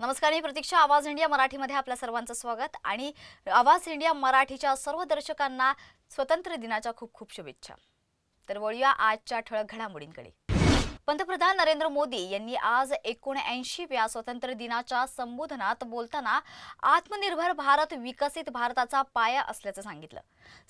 नमस्कार मी प्रतीक्षा. आवाज इंडिया मराठीमध्ये आपल्या सर्वांचं स्वागत आणि आवाज इंडिया मराठीच्या सर्व दर्शकांना स्वतंत्र दिनाच्या खूप खूप शुभेच्छा. तर वळूया आजच्या ठळक घडामोडींकडे. पंतप्रधान नरेंद्र मोदी यांनी आज एकोणऐंशीव्या स्वातंत्र्य दिनाच्या संबोधनात बोलताना आत्मनिर्भर भारत विकसित भारताचा पाया असल्याचं सांगितलं.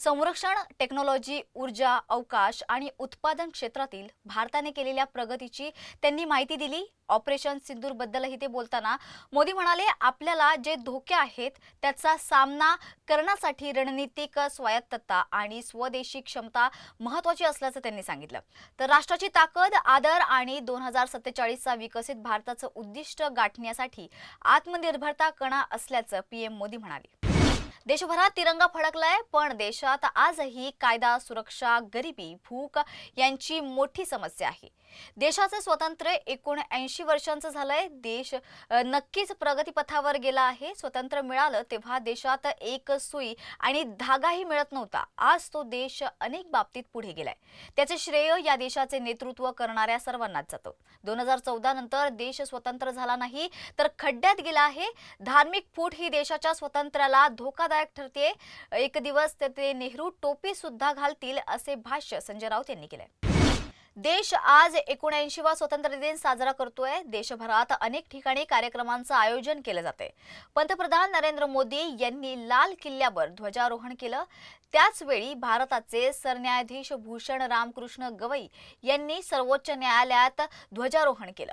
संरक्षण टेक्नॉलॉजी ऊर्जा अवकाश आणि उत्पादन क्षेत्रातील भारताने केलेल्या प्रगतीची त्यांनी माहिती दिली. ऑपरेशन सिंदूरबद्दलही ते बोलताना मोदी म्हणाले आपल्याला जे धोके आहेत त्याचा सामना करण्यासाठी रणनीतिक स्वायत्तता आणि स्वदेशी क्षमता महत्वाची असल्याचं त्यांनी सांगितलं. तर राष्ट्राची ताकद आदर आणि दोन हजार सत्तेचाळीसचा विकसित भारताचं उद्दिष्ट गाठण्यासाठी आत्मनिर्भरता कणा असल्याचं पीएम मोदी म्हणाले. देशभरात तिरंगा फडकलाय पण देशात आजही कायदा सुरक्षा गरिबी भूक यांची मोठी समस्या आहे. देशाचे स्वातंत्र्य एकोणऐंशी वर्षांचं झालंय. देश नक्कीच प्रगतीपथावर गेला आहे. स्वतंत्र मिळालं तेव्हा देशात एक सुई आणि धागाही मिळत नव्हता. आज तो देश अनेक बाबतीत पुढे गेलाय. त्याचे श्रेय या देशाचे नेतृत्व करणाऱ्या सर्वांनाच जातं. दोन हजार चौदा नंतर देश स्वतंत्र झाला नाही तर खड्ड्यात गेला आहे. धार्मिक फूट ही देशाच्या स्वातंत्र्याला धोकादायक ठरते. एक दिवस ते- ते नेहरू टोपी सुद्धा घालतील असे भाष्य संजय राऊत यांनी केले देश आज एकोणऐंशीवा स्वातंत्र्य दिन साजरा करतोय. देशभरात अनेक ठिकाणी कार्यक्रमांचं आयोजन केलं जाते पंतप्रधान नरेंद्र मोदी यांनी लाल किल्ल्यावर ध्वजारोहण केलं. त्याचवेळी भारताचे सरन्यायाधीश भूषण रामकृष्ण गवई यांनी सर्वोच्च न्यायालयात ध्वजारोहण केलं.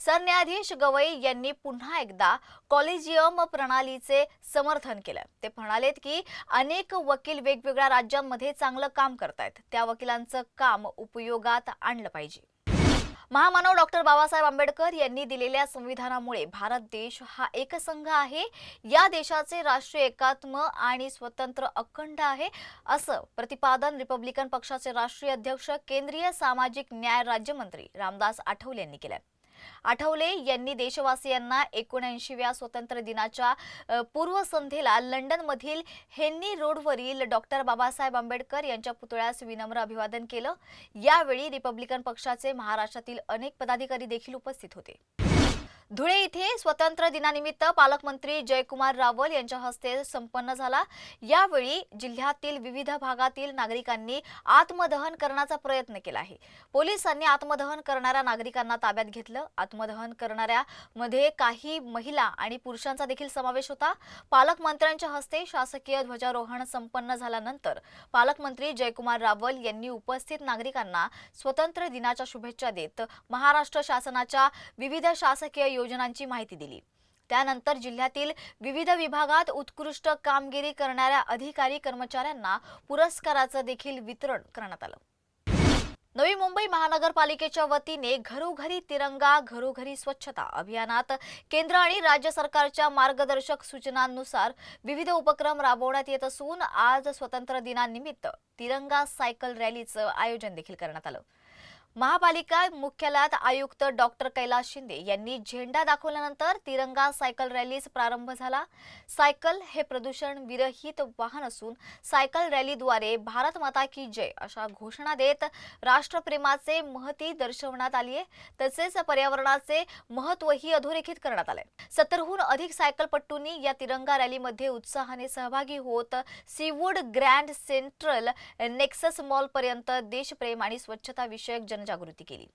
सरन्यायाधीश गवई यांनी पुन्हा एकदा कॉलेजियम प्रणालीचे समर्थन केलं. ते म्हणालेत की अनेक वकील वेगवेगळ्या राज्यांमध्ये चांगलं काम करतायत. त्या वकिलांचं काम उपयोगात आणलं पाहिजे. महामानव डॉक्टर बाबासाहेब आंबेडकर यांनी दिलेल्या संविधानामुळे भारत देश हा एकसंघ आहे. या देशाचे राष्ट्रीय एकात्म आणि स्वतंत्र अखंड आहे असं प्रतिपादन रिपब्लिकन पक्षाचे राष्ट्रीय अध्यक्ष केंद्रीय सामाजिक न्याय राज्यमंत्री रामदास आठवले यांनी केलंय. आठवले यांनी देशवासियांना एकोणऐंशीव्या स्वातंत्र्य दिनाच्या पूर्वसंध्येला लंडनमधील हेन्नी रोडवरील डॉक्टर बाबासाहेब आंबेडकर यांच्या पुतळ्यास विनम्र अभिवादन केलं. यावेळी रिपब्लिकन पक्षाचे महाराष्ट्रातील अनेक पदाधिकारी देखील उपस्थित होते. धुळे इथे स्वतंत्र दिनानिमित्त पालकमंत्री जयकुमार रावल यांच्या हस्ते संपन्न झाला. यावेळी जिल्ह्यातील विविध भागातील नागरिकांनी आत्मदहन करण्याचा प्रयत्न केला आहे. पोलिसांनी आत्मदहन करणाऱ्या नागरिकांना ताब्यात घेतलं. आत्मदहन करणाऱ्या मध्ये काही महिला आणि पुरुषांचा देखील समावेश होता. पालकमंत्र्यांच्या हस्ते शासकीय ध्वजारोहण संपन्न झाल्यानंतर पालकमंत्री जयकुमार रावल यांनी उपस्थित नागरिकांना स्वतंत्र दिनाच्या शुभेच्छा देत महाराष्ट्र शासनाच्या विविध शासकीय योजनांची माहिती दिली. त्यानंतर जिल्ह्यातील विविध विभागात उत्कृष्ट कामगिरी करणाऱ्या अधिकारी कर्मचाऱ्यांना पुरस्काराचं देखील वितरण करण्यात आलं. नवी मुंबई महानगरपालिकेच्या वतीने घरोघरी तिरंगा घरोघरी स्वच्छता अभियानात केंद्र आणि राज्य सरकारच्या मार्गदर्शक सूचनांनुसार विविध उपक्रम राबवण्यात येत असून आज स्वतंत्र दिनानिमित्त तिरंगा सायकल रॅलीचं आयोजन देखील करण्यात आलं. महापालिका मुख्यालयात आयुक्त डॉक्टर कैलास शिंदे यांनी झेंडा दाखवल्यानंतर तिरंगा सायकल रॅलीस प्रारंभ झाला. सायकल हे प्रदूषण विरहित वाहन असून सायकल रॅलीद्वारे भारत माता की जय अशा घोषणा देत राष्ट्रप्रेमाचे महती दर्शवण्यात आली आहे. तसेच पर्यावरणाचे महत्वही अधोरेखित करण्यात आले सत्तरहून अधिक सायकलपट्टूंनी या तिरंगा रॅलीमध्ये उत्साहाने सहभागी होत Seawoods grand central Nexus mall पर्यंत देशप्रेम आणि स्वच्छता विषयक जनजागृती केली.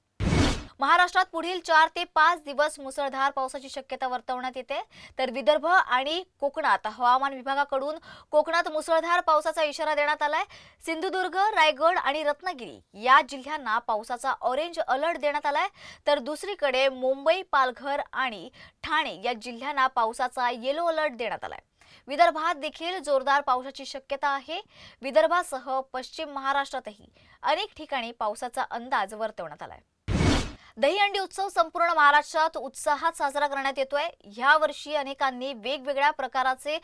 महाराष्ट्रात पुढील चार ते पाच दिवस मुसळधार पावसाची शक्यता वर्तवण्यात येते. तर विदर्भ आणि कोकणात हवामान विभागाकडून कोकणात मुसळधार पावसाचा इशारा देण्यात आलाय. सिंधुदुर्ग रायगड आणि रत्नागिरी या जिल्ह्यांना पावसाचा ऑरेंज अलर्ट देण्यात आलाय. तर दुसरीकडे मुंबई पालघर आणि ठाणे या जिल्ह्यांना पावसाचा येलो अलर्ट देण्यात आलाय. विदर्भात देखील जोरदार पावसाची शक्यता आहे. विदर्भासह पश्चिम महाराष्ट्रातही अनेक ठिकाणी पावसाचा अंदाज वर्तवण्यात आलाय. दहीहंडी उत्सव संपूर्ण महाराष्ट्रात उत्साहात साजरा करण्यात येतोय. ह्या वर्षी अनेकांनी वेगवेगळ्या प्रकाराचे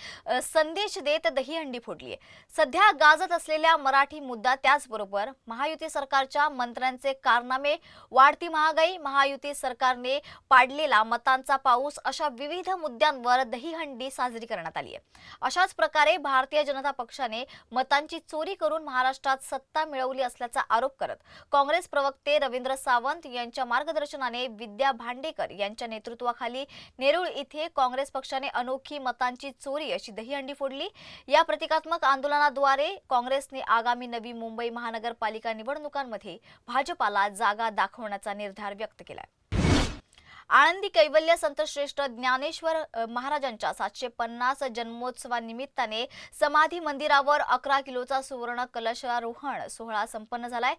संदेश देत दहीहंडी फोडली आहे सध्या गाजत असलेल्या मराठी मुद्दा त्याचबरोबर महायुती सरकारच्या मंत्र्यांचे कारनामे वाढती महागाई महायुती सरकारने पाडलेला मतांचा पाऊस अशा विविध मुद्द्यांवर दहीहंडी साजरी करण्यात आली आहे अशाच प्रकारे भारतीय जनता पक्षाने मतांची चोरी करून महाराष्ट्रात सत्ता मिळवली असल्याचा आरोप करत काँग्रेस प्रवक्ते रवींद्र सावंत यांच्या मार्गदर्शनाने विद्या भांडेकर यांच्या नेतृत्वाखाली नेरूळ इथे काँग्रेस पक्षाने अनोखी मतांची चोरी अशी दहीहंडी फोडली. या प्रतिकात्मक आंदोलनाद्वारे काँग्रेसने आगामी नवी मुंबई महानगरपालिका निवडणुकांमध्ये भाजपाला जागा दाखवण्याचा निर्धार व्यक्त केला आळंदी कैवल्य संतश्रेष्ठ ज्ञानेश्वर महाराजांच्या सातशे पन्नास जन्मोत्सवानिमित्ताने समाधी मंदिरावर अकरा किलोचा सुवर्ण कलशारोहण सोहळा संपन्न झालाय.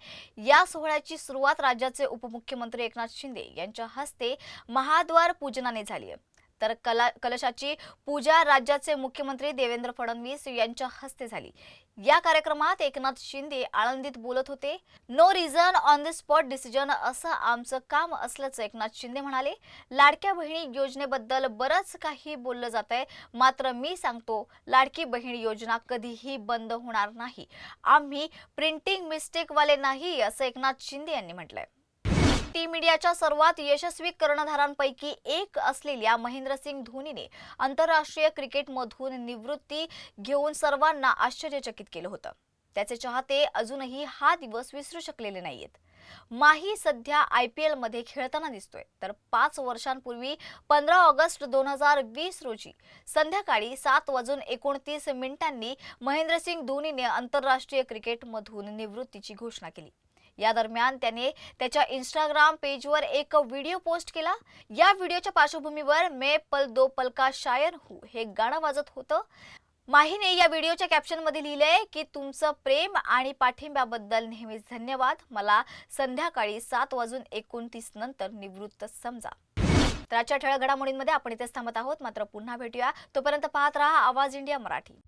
या सोहळ्याची सुरुवात राज्याचे उपमुख्यमंत्री एकनाथ शिंदे यांच्या हस्ते महाद्वार पूजनाने झाली आहे. तर कला कलशाची पूजा राज्याचे मुख्यमंत्री देवेंद्र फडणवीस यांच्या हस्ते झाली. या कार्यक्रमात एकनाथ शिंदे आळंदीत बोलत होते. No reason on the spot decision असं आमचं काम असल्याचं एकनाथ शिंदे म्हणाले. लाडक्या बहिणी योजनेबद्दल बरंच काही बोललं जात आहे मात्र मी सांगतो लाडकी बहीण योजना कधीही बंद होणार नाही. आम्ही प्रिंटिंग मिस्टेकवाले नाही असं एकनाथ शिंदे यांनी म्हटलंय. टीम इंडियाच्या सर्वात यशस्वी कर्णधारांपैकी एक असलेल्या महेंद्रसिंग धोनीने आंतरराष्ट्रीय क्रिकेटमधून निवृत्ती घेऊन सर्वांना आश्चर्यचकित केलं होतं. त्याचे चाहते अजूनही हा दिवस विसरू शकलेले नाहीयेत. माही सध्या आय पी एलमध्ये खेळताना दिसतोय. तर पाच वर्षांपूर्वी पंधरा ऑगस्ट दोन हजार वीस रोजी संध्याकाळी सात वाजून एकोणतीस मिनिटांनी महेंद्रसिंग धोनीने आंतरराष्ट्रीय क्रिकेटमधून निवृत्तीची घोषणा केली. या दरम्यान त्याने त्याच्या इंस्टाग्राम पेजवर एक व्हिडिओ पोस्ट केला. या व्हिडिओच्या पार्श्वभूमीवर मे पल दो पल का शायर हू हे गाणं वाजत होतं. माहीने या व्हिडिओच्या कॅप्शनमध्ये लिहिलंय की तुमचं प्रेम आणि पाठिंब्याबद्दल नेहमीच धन्यवाद. मला संध्याकाळी सात वाजून एकोणतीस नंतर निवृत्त समजा. तर आजच्या ठळक घडामोडींमध्ये आपण इथेच थांबत आहोत. मात्र पुन्हा भेटूया. तोपर्यंत पाहत राहा आवाज इंडिया मराठी.